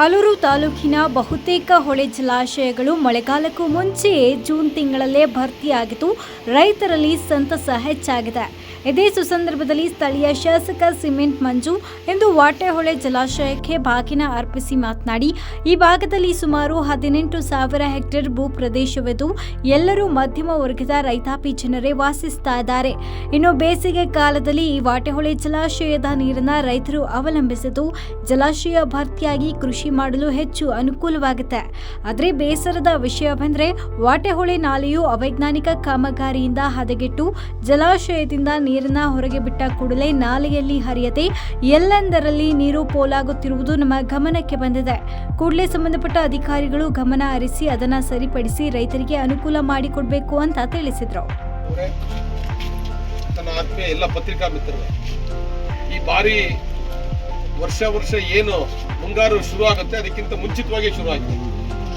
ಆಲೂರು ತಾಲೂಕಿನ ಬಹುತೇಕ ಹೊಳೆ ಜಲಾಶಯಗಳು ಮಳೆಗಾಲಕ್ಕೂ ಮುಂಚೆಯೇ ಜೂನ್ ತಿಂಗಳಲ್ಲೇ ಭರ್ತಿಯಾಗಿದ್ದು ರೈತರಲ್ಲಿ ಸಂತಸ ಹೆಚ್ಚಾಗಿದೆ. ಇದೇ ಸುಸಂದರ್ಭದಲ್ಲಿ ಸ್ಥಳೀಯ ಶಾಸಕ ಸಿಮೆಂಟ್ ಮಂಜು ಎಂದು ವಾಟೆಹೊಳೆ ಜಲಾಶಯಕ್ಕೆ ಬಾಗಿನ ಅರ್ಪಿಸಿ ಮಾತನಾಡಿ, ಈ ಭಾಗದಲ್ಲಿ ಸುಮಾರು ಹದಿನೆಂಟು ಸಾವಿರ ಹೆಕ್ಟೇರ್ ಭೂ ಪ್ರದೇಶವಿದ್ದು, ಎಲ್ಲರೂ ಮಧ್ಯಮ ವರ್ಗದ ರೈತಾಪಿ ಜನರೇ ವಾಸಿಸ್ತಾ ಇದ್ದಾರೆ. ಇನ್ನು ಬೇಸಿಗೆ ಕಾಲದಲ್ಲಿ ಈ ವಾಟೆಹೊಳೆ ಜಲಾಶಯದ ನೀರನ್ನ ರೈತರು ಅವಲಂಬಿಸಿದ್ದು, ಜಲಾಶಯ ಭರ್ತಿಯಾಗಿ ಕೃಷಿ ಮಾಡಲು ಹೆಚ್ಚು ಅನುಕೂಲವಾಗುತ್ತೆ. ಆದರೆ ಬೇಸರದ ವಿಷಯವೆಂದರೆ, ವಾಟೆಹೊಳೆ ನಾಲೆಯು ಅವೈಜ್ಞಾನಿಕ ಕಾಮಗಾರಿಯಿಂದ ಹದಗೆಟ್ಟು ಜಲಾಶಯದಿಂದ ನೀರನ್ನ ಹೊರಗೆ ಬಿಟ್ಟ ಕೂಡಲೇ ನಾಲೆಯಲ್ಲಿ ಹರಿಯದೆ ಎಲ್ಲೆಂದರಲ್ಲಿ ನೀರು ಪೋಲಾಗುತ್ತಿರುವುದು ನಮ್ಮ ಗಮನಕ್ಕೆ ಬಂದಿದೆ. ಕೂಡಲೇ ಸಂಬಂಧಪಟ್ಟ ಅಧಿಕಾರಿಗಳು ಗಮನ ಹರಿಸಿ ಅದನ್ನ ಸರಿಪಡಿಸಿ ರೈತರಿಗೆ ಅನುಕೂಲ ಮಾಡಿಕೊಡ್ಬೇಕು ಅಂತ ತಿಳಿಸಿದ್ರು. ಎಲ್ಲ ಪತ್ರಿಕಾ ಮಿತ್ರರು, ಈ ಬಾರಿ ವರ್ಷ ವರ್ಷ ಏನು ಮುಂಗಾರು ಶುರು ಆಗುತ್ತೆ ಅದಕ್ಕಿಂತ ಮುಂಚಿತವಾಗಿ ಶುರು ಆಗಿದೆ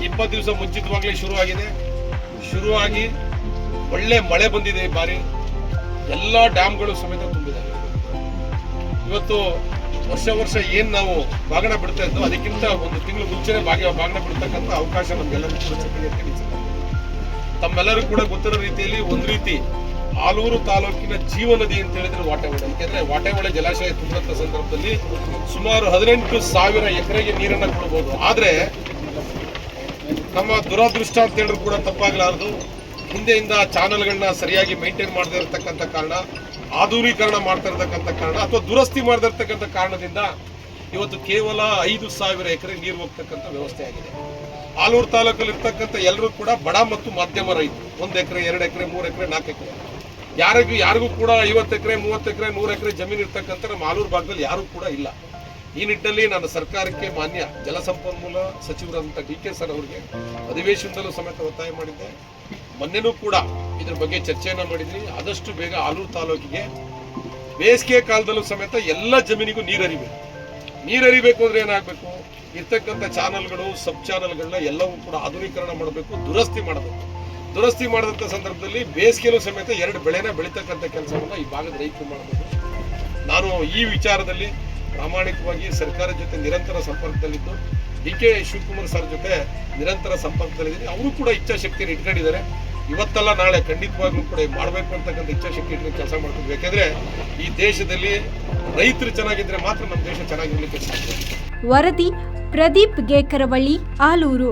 ಇಪ್ಪತ್ತು ದಿವಸ ಮುಂಚಿತವಾಗಲೇ ಶುರುವಾಗಿದೆ. ಶುರುವಾಗಿ ಒಳ್ಳೆ ಮಳೆ ಬಂದಿದೆ ಈ ಬಾರಿ. ಎಲ್ಲ ಡ್ಯಾಮ್ಗಳು ಸಮೇತ ತುಂಬಿದೆ. ಇವತ್ತು ವರ್ಷ ವರ್ಷ ಏನ್ ನಾವು ಬಾಗಣ ಬಿಡ್ತಾ ಇದ್ದೋ ಅದಕ್ಕಿಂತ ಒಂದು ತಿಂಗಳು ಮುಂಚೆನೆ ಬಾಗಿ ಬಾಗಣ ಬಿಡ್ತಕ್ಕಂಥ ಅವಕಾಶ ನಮ್ಗೆಲ್ಲರಿಗೂ. ತಮ್ಮೆಲ್ಲರೂ ಕೂಡ ಗೊತ್ತಿರೋ ರೀತಿಯಲ್ಲಿ ಒಂದು ರೀತಿ ಆಲೂರು ತಾಲೂಕಿನ ಜೀವ ನದಿ ಅಂತ ಹೇಳಿದ್ರೆ ವಾಟೆಹೊಳೆ ಯಾಕೆಂದ್ರೆ ವಾಟೆಹೊಳೆ ಜಲಾಶಯ ತುಂಬಿದಂತ ಸಂದರ್ಭದಲ್ಲಿ ಸುಮಾರು ಹದಿನೆಂಟು ಸಾವಿರ ಎಕರೆಗೆ ನೀರನ್ನ ಕೊಡಬಹುದು. ಆದ್ರೆ ನಮ್ಮ ದುರದೃಷ್ಟ ಅಂತ ಹೇಳಿದ್ರು ಕೂಡ ತಪ್ಪಾಗಲಾರದು. ಹಿಂದೆಯಿಂದ ಚಾನಲ್ಗಳನ್ನ ಸರಿಯಾಗಿ ಮೇಂಟೈನ್ ಮಾಡದೇ ಇರತಕ್ಕಂಥ ಕಾರಣ, ಆಧುನೀಕರಣ ಮಾಡ್ತಾ ಇರತಕ್ಕಂಥ ಕಾರಣ, ಅಥವಾ ದುರಸ್ತಿ ಮಾಡದೇ ಇರತಕ್ಕಂಥ ಕಾರಣದಿಂದ ಇವತ್ತು ಕೇವಲ ಐದು ಸಾವಿರ ಎಕರೆ ನೀರು ಹೋಗ್ತಕ್ಕಂಥ ವ್ಯವಸ್ಥೆ ಆಗಿದೆ. ಆಲೂರು ತಾಲೂಕಲ್ಲಿ ಇರ್ತಕ್ಕಂಥ ಎಲ್ಲರೂ ಕೂಡ ಬಡ ಮತ್ತು ಮಧ್ಯಮ ರೈತರು. ಒಂದು ಎಕರೆ, ಎರಡು ಎಕರೆ, ಮೂರು ಎಕರೆ, ನಾಲ್ಕು ಎಕರೆ. ಯಾರಿಗೂ ಯಾರಿಗೂ ಕೂಡ ಐವತ್ತು ಎಕರೆ, ಮೂವತ್ತು ಎಕರೆ, ನೂರು ಎಕರೆ ಜಮೀನು ಇರ್ತಕ್ಕಂಥ ನಮ್ಮ ಆಲೂರು ಭಾಗದಲ್ಲಿ ಯಾರೂ ಕೂಡ ಇಲ್ಲ. ಈ ನಿಟ್ಟಿನಲ್ಲಿ ನಾನು ಸರ್ಕಾರಕ್ಕೆ ಮಾನ್ಯ ಜಲಸಂಪನ್ಮೂಲ ಸಚಿವರಾದಂಥ ಡಿ ಕೆ ಸರ್ ಅವರಿಗೆ ಅಧಿವೇಶನದಲ್ಲೂ ಸಮೇತ ಒತ್ತಾಯ ಮಾಡಿದ್ದೆ. ಮೊನ್ನೆನೂ ಕೂಡ ಇದ್ರ ಬಗ್ಗೆ ಚರ್ಚೆಯನ್ನ ಮಾಡಿದ್ವಿ. ಆದಷ್ಟು ಬೇಗ ಆಲೂರು ತಾಲೂಕಿಗೆ ಬೇಸಿಗೆ ಕಾಲದಲ್ಲೂ ಸಮೇತ ಎಲ್ಲ ಜಮೀನಿಗೂ ನೀರು ಹರಿಬೇಕು ನೀರು ಹರಿಬೇಕು ಅಂದ್ರೆ ಏನಾಗಬೇಕು? ಇರ್ತಕ್ಕಂಥ ಚಾನಲ್ಗಳು, ಸಬ್ ಚಾನಲ್ಗಳನ್ನ ಎಲ್ಲವೂ ಕೂಡ ಆಧುನೀಕರಣ ಮಾಡಬೇಕು, ದುರಸ್ತಿ ಮಾಡಬೇಕು. ದುರಸ್ತಿ ಮಾಡಿದಂಥ ಸಂದರ್ಭದಲ್ಲಿ ಬೇಸಿಗೆಲೂ ಸಮೇತ ಎರಡು ಬೆಳೆನ ಬೆಳೀತಕ್ಕಂಥ ಕೆಲಸವನ್ನು ಈ ಭಾಗದ ರೈತರು ಮಾಡಬೇಕು ನಾನು ಈ ವಿಚಾರದಲ್ಲಿ ಪ್ರಾಮಾಣಿಕವಾಗಿ ಸರ್ಕಾರದ ಜೊತೆ ನಿರಂತರ ಸಂಪರ್ಕದಲ್ಲಿದ್ದು, ಡಿ ಕೆ ಶಿವಕುಮಾರ್ ಸರ್ ಜೊತೆ ನಿರಂತರ ಸಂಪರ್ಕದಲ್ಲಿದ್ದೀನಿ. ಅವರು ಕೂಡ ಇಚ್ಛಾಶಕ್ತಿಯನ್ನು ಇಟ್ಕೊಂಡಿದ್ದಾರೆ. ಇವತ್ತಲ್ಲ ನಾಳೆ ಖಂಡಿತವಾಗ್ಲೂ ಕೂಡ ಮಾಡಬೇಕು ಅಂತಕ್ಕಂಥ ಇಚ್ಛಾಶಕ್ತಿ ಇಟ್ಕೊಂಡು ಕೆಲಸ ಮಾಡ್ತೀವಿ ಯಾಕೆಂದ್ರೆ ಈ ದೇಶದಲ್ಲಿ ರೈತರು ಚೆನ್ನಾಗಿದ್ರೆ ಮಾತ್ರ ನಮ್ಮ ದೇಶ ಚೆನ್ನಾಗಿರ್ಲಿಕ್ಕೆ ವರದಿ ಪ್ರದೀಪ್ ಗೇಕರವಳ್ಳಿ, ಆಲೂರು.